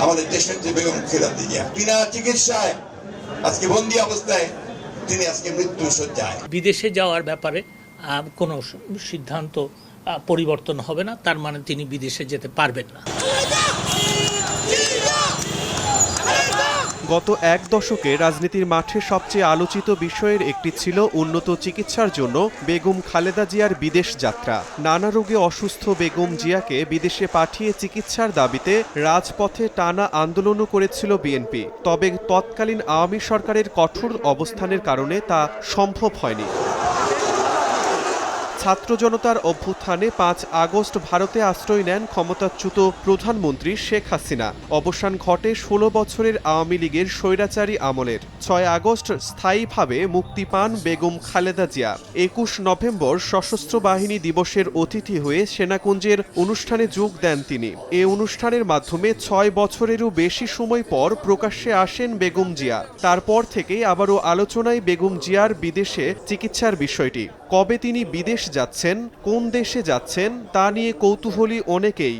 আমাদের দেশের যে বেগম খেলাতে জিয়া বিনা চিকিৎসায় আজকে বন্দি অবস্থায় তিনি আজকে মৃত্যু সজ্জায় বিদেশে যাওয়ার ব্যাপারে কোনো সিদ্ধান্ত পরিবর্তন হবে না তার মানে তিনি বিদেশে যেতে পারবেন না। গত এক দশকে রাজনীতির মাঠে সবচেয়ে আলোচিত বিষয়ের একটি ছিল উন্নত চিকিৎসার জন্য বেগম খালেদা জিয়ার বিদেশ যাত্রা। নানা রোগে অসুস্থ বেগম জিয়াকে বিদেশে পাঠিয়ে চিকিৎসার দাবিতে রাজপথে টানা আন্দোলনও করেছিল বিএনপি। তবে তৎকালীন আওয়ামী সরকারের কঠোর অবস্থানের কারণে তা সম্ভব হয়নি। ছাত্র জনতার অভ্যুত্থানে পাঁচ আগস্ট ভারতে আশ্রয় নেন ক্ষমতাচ্যুত প্রধানমন্ত্রী শেখ হাসিনা। অবসান ঘটে ষোলো বছরের আওয়ামী লীগের স্বৈরাচারী আমলের। ছয় আগস্ট স্থায়ীভাবে মুক্তি পান বেগম খালেদা জিয়া। একুশ নভেম্বর সশস্ত্র বাহিনী দিবসের অতিথি হয়ে সেনাকুঞ্জের অনুষ্ঠানে যোগ দেন তিনি। এ অনুষ্ঠানের মাধ্যমে ছয় বছরেরও বেশি সময় পর প্রকাশ্যে আসেন বেগম জিয়া। তারপর থেকেই আবারও আলোচনায় বেগম জিয়ার বিদেশে চিকিৎসার বিষয়টি। কবে তিনি বিদেশ যাচ্ছেন, কোন দেশে যাচ্ছেন, তা নিয়ে কৌতূহলী অনেকেই।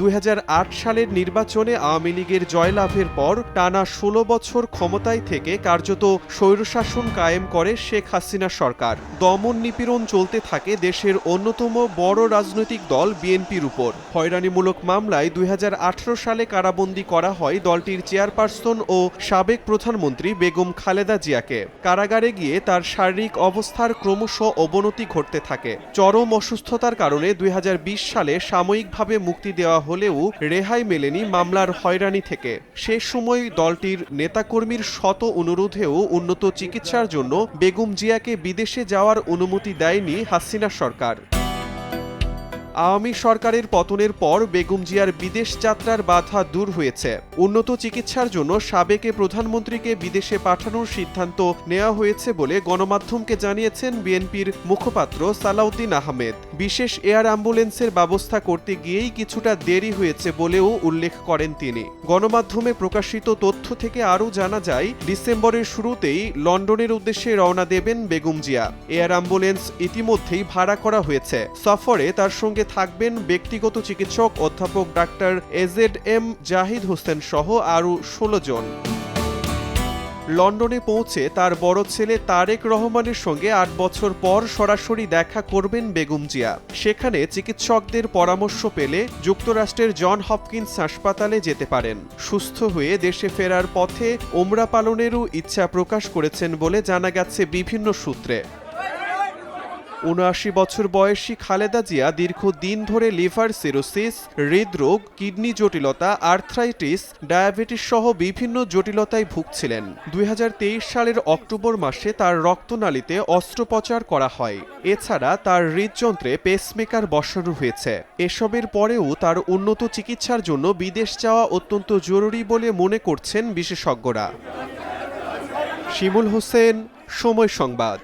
দুই হাজার আট সালের নির্বাচনে আওয়ামী লীগের জয়লাভের পর টানা ষোলো বছর ক্ষমতায় থেকে কার্যত স্বৈরশাসন কায়েম করে শেখ হাসিনা সরকার। দমন নিপীড়ন চলতে থাকে দেশের অন্যতম বড় রাজনৈতিক দল বিএনপির উপর। হয়রানিমূলক মামলায় দুই হাজার আঠারো সালে কারাবন্দী করা হয় দলটির চেয়ারপারসন ও সাবেক প্রধানমন্ত্রী বেগম খালেদা জিয়াকে। কারাগারে গিয়ে তার শারীরিক অবস্থার ক্রমশ অবনতি ঘটতে থাকে। চরম অসুস্থতার কারণে দুই হাজার বিশ সালে সাময়িকভাবে মুক্তি দেওয়া হলেও রেহাই মেলেনি মামলার হয়রানি থেকে। সে সময় দলটির নেতাকর্মীর শত অনুরোধেও উন্নত চিকিৎসার জন্য বেগম জিয়াকে বিদেশে যাওয়ার অনুমতি দেয়নি হাসিনা সরকার। আওয়ামী সরকারের পতনের পর বেগম জিয়ার বিদেশ যাত্রার বাধা দূর হয়েছে। উন্নত চিকিৎসার জন্য সাবেকে প্রধানমন্ত্রীকে বিদেশে পাঠানোর সিদ্ধান্ত নেওয়া হয়েছে বলে গণমাধ্যমকে জানিয়েছেন বিএনপির মুখপাত্র সালাউদ্দিন আহমেদ। বিশেষ এয়ার অ্যাম্বুলেন্সের ব্যবস্থা করতে গিয়েই কিছুটা দেরি হয়েছে বলেও উল্লেখ করেন তিনি। গণমাধ্যমে প্রকাশিত তথ্য থেকে আরও জানা যায়, ডিসেম্বরের শুরুতেই লন্ডনের উদ্দেশ্যে রওনা দেবেন বেগম জিয়া। এয়ার অ্যাম্বুলেন্স ইতিমধ্যেই ভাড়া করা হয়েছে। সফরে তার থাকবেন ব্যক্তিগত চিকিৎসক অধ্যাপক doctor AZ M Zahid Hossain সহ আরও ষোলো জন। লন্ডনে পৌঁছে তার বড় ছেলে তারেক রহমানের সঙ্গে আট বছর পর সরাসরি দেখা করবেন বেগম জিয়া। সেখানে চিকিৎসকদের পরামর্শ পেলে যুক্তরাষ্ট্রের জন হপকিন্স হাসপাতালে যেতে পারেন। সুস্থ হয়ে দেশে ফেরার পথে ওমরা পালনেরও ইচ্ছা প্রকাশ করেছেন বলে জানা গেছে বিভিন্ন সূত্রে। উনআশি বছর বয়সী খালেদা জিয়া দীর্ঘদিন ধরে লিভার সিরোসিস, হৃদরোগ, কিডনি জটিলতা, আর্থ্রাইটিস, ডায়াবেটিস সহ বিভিন্ন জটিলতায় ভুগছিলেন। দুই হাজার তেইশ সালের অক্টোবর মাসে তার রক্তনালীতে অস্ত্রোপচার করা হয়। এছাড়া তার হৃদযন্ত্রে পেসমেকার বসানো হয়েছে। এসবের পরেও তার উন্নত চিকিৎসার জন্য বিদেশ যাওয়া অত্যন্ত জরুরি বলে মনে করছেন বিশেষজ্ঞরা। শিমুল হোসেন, সময় সংবাদ।